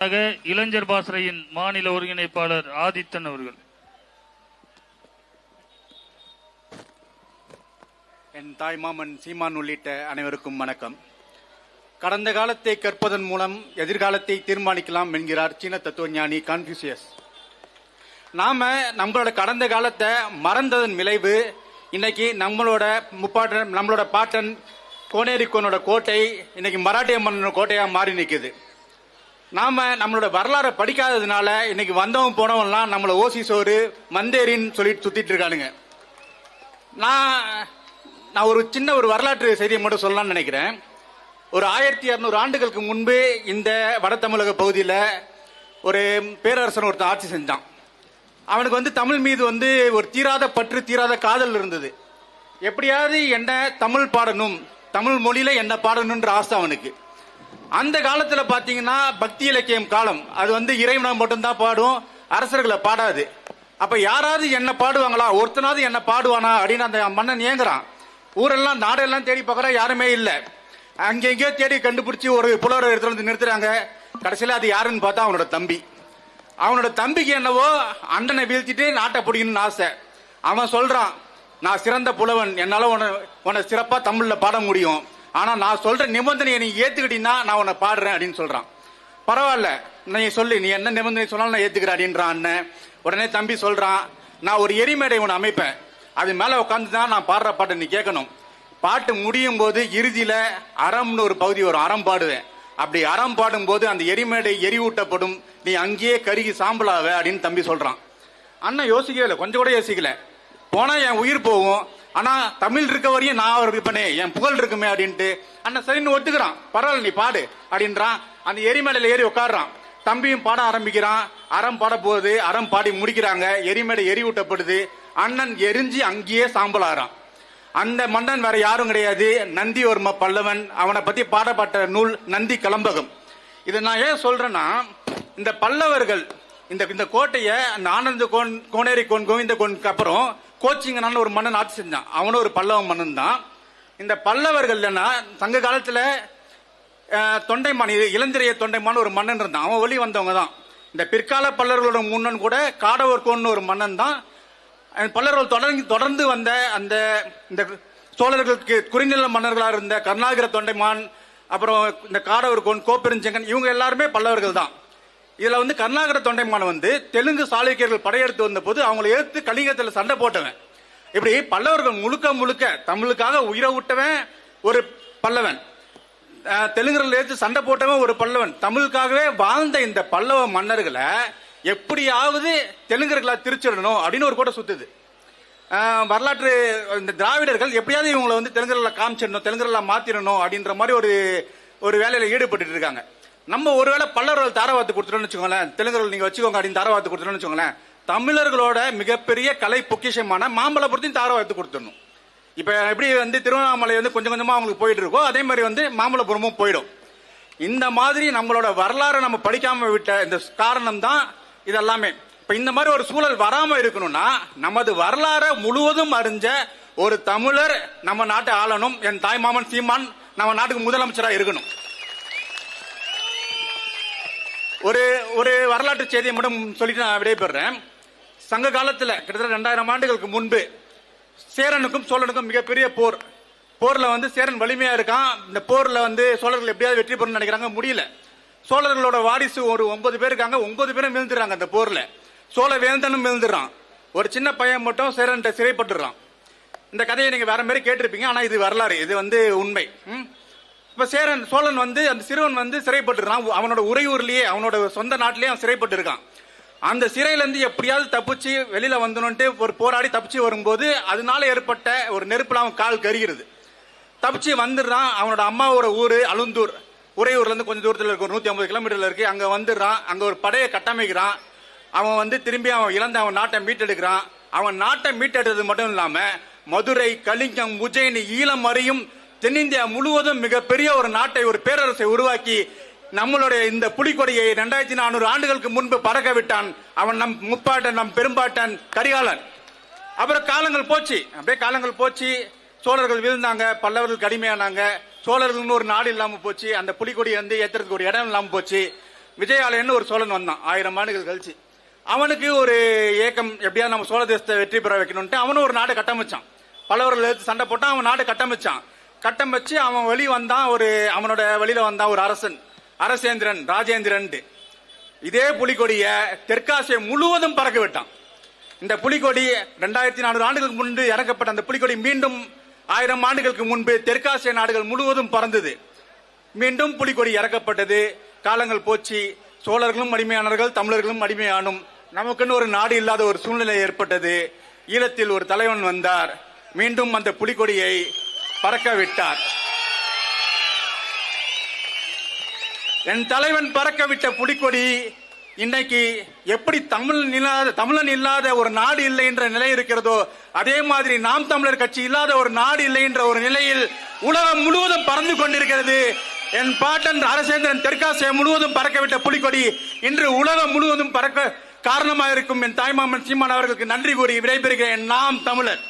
இளைஞர் பாசறையின் மாநில ஒருங்கிணைப்பாளர் ஆதித்தன் அவர்கள். என் தாய் மாமன் சீமான் உள்ளிட்ட அனைவருக்கும் வணக்கம். கடந்த காலத்தை கற்பதன் மூலம் எதிர்காலத்தை தீர்மானிக்கலாம் என்கிறார் சீன தத்துவஞானி கான்ஃபியூசியஸ் நாம நம்மளோட கடந்த காலத்தை மறந்ததன் விளைவு இன்னைக்கு நம்மளோட முப்பாட்டன் நம்மளோட பாட்டன் கோனேரிக்கோனோட கோட்டை இன்னைக்கு மராட்டிய மன்னனோட கோட்டையா மாறி நிற்குது நாம நம்மளோட வரலாறை படிக்காததுனால இன்னைக்கு வந்தவன் போனவன்லாம் நம்மள ஓசி சோறு மந்தேரின்னு சொல்லிட்டு சுத்திட்டு இருக்கானுங்க. நான் நான் ஒரு சின்ன ஒரு வரலாற்று செய்தியை மட்டும் சொல்லலாம்னு நினைக்கிறேன். ஒரு ஆயிரத்தி இரநூறு ஆண்டுகளுக்கு முன்பு இந்த வட தமிழக பகுதியில் ஒரு பேரரசன் ஒருத்தன் ஆட்சி செஞ்சான். அவனுக்கு வந்து தமிழ் மீது வந்து ஒரு தீராத பற்று தீராத காதல் இருந்தது. எப்படியாவது என்ன தமிழ் பாடணும் தமிழ் மொழியில என்ன பாடணுன்ற ஆசை அவனுக்கு. அந்த காலத்துல பாத்தீங்கன்னா பக்தி இலக்கியம் காலம். அது வந்து இறைவனை மட்டும்தான் பாடும் அரசர்களை பாடாது. அப்ப யாராவது என்ன பாடுவாங்களா? ஒருத்தனாவது என்ன பாடுவானா? அப்படின்னு அந்த மன்னன் ஏங்குறான். ஊரெல்லாம் நாடெல்லாம் தேடி பார்க்கற யாருமே இல்ல. அங்கெங்கேயோ தேடி கண்டுபிடிச்சு ஒரு புலவர் இடத்துல வந்து நிறுத்துறாங்க. கடைசியில அது யாருன்னு பார்த்தா அவனோட தம்பி. அவனோட தம்பிக்கு என்னவோ அண்டனை வீழ்த்திட்டு நாட்டை பிடிக்கணும்னு ஆசை. அவன் சொல்றான் நான் சிறந்த புலவன். என்னால உன்னை உன்னை சிறப்பா தமிழ்ல பாட முடியும். ஆனா நான் சொல்ற நிபந்தனையை நீ ஏத்துக்கிட்டீங்கன்னா நான் உன்னை பாடுறேன் அப்படின்னு சொல்றான். பரவாயில்ல நீ சொல்லு நீ என்ன நிபந்தனை சொன்னாலும் நான் ஏத்துக்கிறேன் அப்படின்றான் அண்ணன். உடனே தம்பி சொல்றான் நான் ஒரு எரிமேடை ஒன்று அமைப்பேன். அது மேல உட்காந்து தான் நான் பாடுற பாட்டை நீ கேட்கணும். பாட்டு முடியும் போது இறுதியில அறம்னு ஒரு பகுதி வரும் அறம் பாடுவேன். அப்படி அறம் பாடும்போது அந்த எரிமேடை எரிவூட்டப்படும் நீ அங்கேயே கருகி சாம்பலாவ அப்படின்னு தம்பி சொல்றான். அண்ணன் யோசிக்கவே இல்லை கொஞ்சம் கூட யோசிக்கல. போனா என் உயிர் போகும். ஆனா தமிழ் இருக்க வரையும் நான் இருப்பேனே என் புகழ் இருக்குமே அப்படின்ட்டு. அண்ணன் சரின்னு ஒத்துக்கிறான். பரவாயில்ல நீ பாடு அப்படின்றான். அந்த எரிமலையில ஏறி உட்காடுறான் தம்பியும் பாட ஆரம்பிக்கிறான். அறம் பாட போகுது. அறம் பாடி முடிக்கிறாங்க. எரிமேடை எரிவூட்டப்படுது அண்ணன் எரிஞ்சு அங்கேயே சாம்பலாறான் அந்த மன்னன் வேற யாரும் கிடையாது. நந்திவர்ம பல்லவன். அவனை பத்தி பாடப்பட்ட நூல் நந்தி கலம்பகம். இதை நான் ஏன் சொல்றேன்னா இந்த பல்லவர்கள் இந்த இந்த கோட்டையை அந்த ஆனந்த கோன் கோனேரி கோன் கோவிந்த கோனுக்கு அப்புறம் கோச்சிங்கனான்னு ஒரு மன்னன் ஆட்சி செஞ்சான். அவனும் ஒரு பல்லவ மன்னன் தான் இந்த பல்லவர்கள் சங்க காலத்துல தொண்டைமான் இது இளந்திரைய தொண்டைமான் ஒரு மன்னன் இருந்தான். அவன் வழி வந்தவங்க தான் இந்த பிற்கால பல்லவர்களோட முன்னன் கூட காடவர் கோன்னு ஒரு மன்னன் தான் பல்லவர்கள் தொடர்ந்து தொடர்ந்து வந்த அந்த இந்த சோழர்களுக்கு குறிநில மன்னர்களாக இருந்த கருணாகர தொண்டைமான் அப்புறம் இந்த காடவர் கோன் கோப்பெருஞ்செங்கன் இவங்க எல்லாருமே பல்லவர்கள் தான் இதுல வந்து கருணாகர தொண்டைமான வந்து தெலுங்கு சாளுக்கியர்கள் படையெடுத்து வந்த போது அவங்களை எதிர்த்து கலிங்கத்தில் சண்டை போட்டவன். இப்படி பல்லவர்கள் முழுக்க முழுக்க தமிழுக்காக உயிரை விட்டவன் ஒரு பல்லவன். தெலுங்குல எடுத்து சண்டை போட்டவன் ஒரு பல்லவன். தமிழுக்காகவே வாழ்ந்த இந்த பல்லவ மன்னர்களை எப்படியாவது தெலுங்கர்களா திருச்சிடணும் அப்படின்னு ஒரு கூட்டம் சுத்துது. வரலாற்று இந்த திராவிடர்கள் எப்படியாவது இவங்களை வந்து தெலுங்குல காமிச்சிடணும் தெலுங்குல மாத்திரணும் அப்படின்ற மாதிரி ஒரு ஒரு வேலையில ஈடுபட்டு இருக்காங்க. நம்ம ஒருவேளை பல்லவர்கள் தாரவாத்து கொடுத்துட்டோம்னு வச்சுக்கோங்களேன் தெலுங்குகள் நீங்க வச்சுக்கோங்க அப்படின்னு தாரவாத்து கொடுத்துட்டோம்னு வச்சுக்கோங்களேன் தமிழர்களோட மிகப்பெரிய கலை பொக்கிஷமான மாமல்லபுரத்தையும் தாரவாத்து கொடுத்துடணும். இப்ப எப்படி வந்து திருவண்ணாமலை வந்து கொஞ்சம் கொஞ்சமா அவங்களுக்கு போயிட்டு இருக்கோ அதே மாதிரி வந்து மாமல்லபுரமும் போயிடும். இந்த மாதிரி நம்மளோட வரலாறை நம்ம படிக்காம விட்ட இந்த காரணம் தான் இதெல்லாமே. இப்ப இந்த மாதிரி ஒரு சூழல் வராம இருக்கணும்னா நமது வரலாறை முழுவதும் அறிஞ்ச ஒரு தமிழர் நம்ம நாட்டை ஆளணும். என் தாய் மாமன் சீமான் நம்ம நாட்டுக்கு முதலமைச்சரா இருக்கணும். ஒரு ஒரு வரலாற்று செய்தியை மட்டும் சொல்லிட்டு நான் விடைபெறேன் சங்க காலத்தில் கிட்டத்தட்ட ரெண்டாயிரம் ஆண்டுகளுக்கு முன்பு சேரனுக்கும் சோழனுக்கும் மிகப்பெரிய போர். போர்ல வந்து சேரன் வலிமையா இருக்கான். இந்த போர்ல வந்து சோழர்கள் எப்படியாவது வெற்றி பெறணும்னு நினைக்கிறாங்க முடியல. சோழர்களோட வாரிசு ஒரு ஒன்பது பேர் இருக்காங்க. ஒன்பது பேரும் விழுந்துறாங்க அந்த போர்ல. சோழ வேந்தனும் விழுந்துடுறான். ஒரு சின்ன பையன் மட்டும் சேரன் சிறைப்பட்டுறான் இந்த கதையை நீங்க வேற மாதிரி கேட்டிருப்பீங்க ஆனா இது வரலாறு. இது வந்து உண்மை. இப்ப சேரன் சோழன் வந்து அந்த சிறுவன் வந்து சிறைப்பட்டுறான் அவனோட உறையூர்லயே அவனோட சொந்த நாட்டிலேயே அவன் சிறைப்பட்டிருக்கான். அந்த சிறையில இருந்து எப்படியாவது தப்பிச்சு வெளியில வந்தணுன்ட்டு ஒரு போராடி தப்பிச்சு வரும்போது அதனால ஏற்பட்ட ஒரு நெருப்புல அவன் கால் கருகிறது. தப்பிச்சு வந்துடுறான் அவனோட அம்மாவோட ஊரு அலுந்தூர். உறையூர்ல இருந்து கொஞ்சம் தூரத்தில் இருக்கு ஒரு நூத்தி ஐம்பது கிலோமீட்டர்ல இருக்கு. அங்க வந்துடுறான் அங்க ஒரு படையை கட்டமைக்கிறான். அவன் வந்து திரும்பி அவன் இழந்த அவன் நாட்டை மீட்டெடுக்கிறான். அவன் நாட்டை மீட்டெடுத்தது மட்டும் இல்லாம மதுரை கலிங்கம் உஜ்ஜயினி ஈழம் அறியும் தென்னிந்தியா முழுவதும் மிகப்பெரிய ஒரு நாட்டை ஒரு பேரரசை உருவாக்கி நம்மளுடைய இந்த புலிக்கொடியை ரெண்டாயிரத்தி நானூறு ஆண்டுகளுக்கு முன்பு பறக்க விட்டான். அவன் நம் முப்பாட்டன் நம் பெரும்பாட்டன் கரிகாலன். அப்புறம் காலங்கள் போச்சு. அப்படியே காலங்கள் போச்சு. சோழர்கள் வீழ்ந்தாங்க. பல்லவர்கள் கடுமையானாங்க. சோழர்கள்னு ஒரு நாடு இல்லாம போச்சு. அந்த புலிக்கொடி வந்து ஏத்துறதுக்கு ஒரு இடம் இல்லாம போச்சு. விஜயாலயன்னு ஒரு சோழன் வந்தான். ஆயிரம் ஆண்டுகள் கழிச்சு. அவனுக்கு ஒரு ஏக்கம் எப்படியா நம்ம சோழ தேசத்தை வெற்றி பெற வைக்கணும்ட்டு அவனும் ஒரு நாடு கட்டமைச்சான். பல்லவர்கள் எடுத்து சண்டை போட்டான் அவன் நாடு கட்டமைச்சான். கட்டம் வச்சு அவன் வழி வந்தான் ஒரு அவனோட வழியில வந்தான் ஒரு அரசன். அரசேந்திரன் ராஜேந்திரன் இதே புலிகொடிய தெற்காசிய முழுவதும் பறக்க விட்டான். இந்த புலிகொடி ரெண்டாயிரத்தி நானூறு ஆண்டுகளுக்கு முன்பு இறக்கப்பட்ட அந்த புலிகொடி மீண்டும் ஆயிரம் ஆண்டுகளுக்கு முன்பு தெற்காசிய நாடுகள் முழுவதும் பறந்தது. மீண்டும் புலிகொடி இறக்கப்பட்டது. காலங்கள் போச்சு. சோழர்களும் அடிமையானார்கள் தமிழர்களும் அடிமையானும். நமக்குன்னு ஒரு நாடு இல்லாத ஒரு சூழ்நிலை ஏற்பட்டது. ஈழத்தில் ஒரு தலைவன் வந்தார். மீண்டும் அந்த புலிகொடியை பறக்க விட்டார் என் தலைவன் பறக்க விட்ட புலிக்கொடி இன்னைக்கு எப்படி தமிழ் இல்லாத தமிழன் இல்லாத ஒரு நாடு இல்லை என்ற நிலை இருக்கிறதோ அதே மாதிரி நாம் தமிழர் கட்சி இல்லாத ஒரு நாடு இல்லை என்ற ஒரு நிலையில் உலகம் முழுவதும் பறந்து கொண்டிருக்கிறது. என் பாட்டன் அரசேந்திரன் தெற்காசியா முழுவதும் பறக்க விட்ட புலிக்கொடி இன்று உலகம் முழுவதும் பறக்க காரணமாக இருக்கும் என் தாய்மாமன் சீமான் அவர்களுக்கு நன்றி கூறி விடைபெறுகிறேன். நாம் தமிழர்.